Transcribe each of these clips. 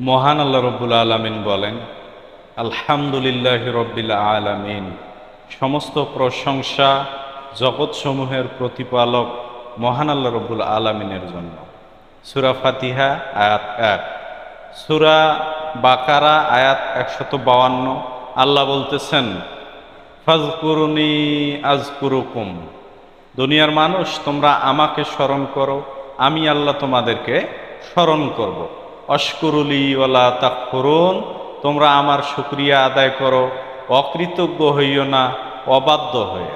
মহান আল্লাহ রব্বুল আলমিন বলেন, আলহামদুলিল্লাহ রব্বিল আলমিন। সমস্ত প্রশংসা জগৎসমূহের প্রতিপালক মহান আল্লাহ রব্বুল আলমিনের জন্য। সুরা ফাতিহা, আয়াত এক। সুরা বাকারা, আয়াত একশত বাউান্ন আল্লাহ বলতেছেন, ফাজকুরুনি আজকুরুকুম। দুনিয়ার মানুষ, তোমরা আমাকে স্মরণ করো, আমি আল্লাহ তোমাদেরকে স্মরণ করব। অস্করুলি ওলা তাকফরুন, তোমরা আমার শুক্রিয়া আদায় করো, অকৃতজ্ঞ হইও না, অবাধ্য হয়ে।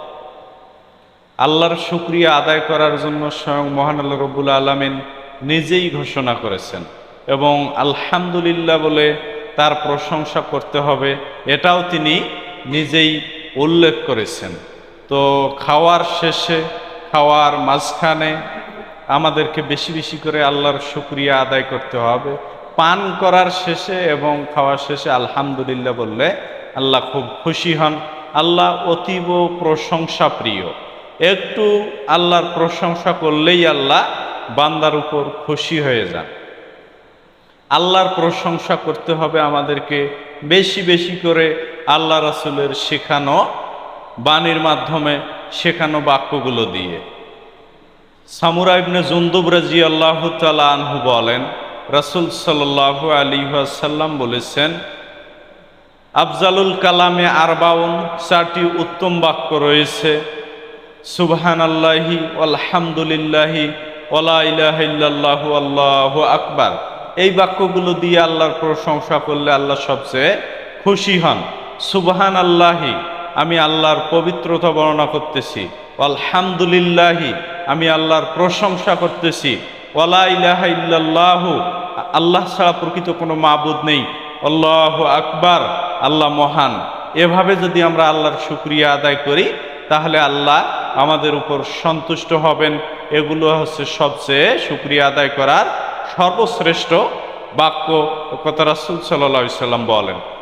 আল্লাহর শুক্রিয়া আদায় করার জন্য স্বয়ং মহান আল্লাহ রবুল আলমিন নিজেই ঘোষণা করেছেন এবং আলহামদুলিল্লাহ বলে তার প্রশংসা করতে হবে, এটাও তিনি নিজেই উল্লেখ করেছেন। তো খাওয়ার শেষে, খাওয়ার মাঝখানে আমাদেরকে বেশি বেশি করে আল্লাহর শুক্রিয়া আদায় করতে হবে। পান করার শেষে এবং খাওয়ার শেষে আলহামদুলিল্লাহ বললে আল্লাহ খুব খুশি হন। আল্লাহ অতীব প্রশংসা প্রিয় একটু আল্লাহর প্রশংসা করলেই আল্লাহ বান্দার উপর খুশি হয়ে যান। আল্লাহর প্রশংসা করতে হবে আমাদেরকে বেশি বেশি করে আল্লাহ রাসুলের শেখানো বাণীর মাধ্যমে, শেখানো বাক্যগুলো দিয়ে। সামুরা ইবনে জুন্দুব রাজি আল্লাহ আনহু বলেন, রাসুল সাল্লাহ আলী সাল্লাম বলেছেন, আফজালুল কালামে আরবাউন চারটি উত্তম বাক্য রয়েছে। সুবহান আল্লাহি আলহামদুলিল্লাহি ওলা আল্লাহ আকবার। এই বাক্যগুলো দিয়ে আল্লাহর প্রশংসা করলে আল্লাহ সবচেয়ে খুশি হন। সুবহান আল্লাহি আমি আল্লাহর পবিত্রতা বর্ণনা করতেছি। আলহামদুলিল্লাহি আমি আল্লাহর প্রশংসা করতেছি। ওলা ইলাহা ইল্লাল্লাহু, আল্লাহ ছাড়া প্রকৃত কোনো মাবুদ নেই। আল্লাহ আকবার, আল্লাহ মহান। এভাবে যদি আমরা আল্লাহর শুক্রিয়া আদায় করি, তাহলে আল্লাহ আমাদের উপর সন্তুষ্ট হবেন। এগুলো হচ্ছে সবচেয়ে শুক্রিয়া আদায় করার সর্বশ্রেষ্ঠ বাক্য, কথা রাসুল সাল্লাহ সাল্লাম বলেন।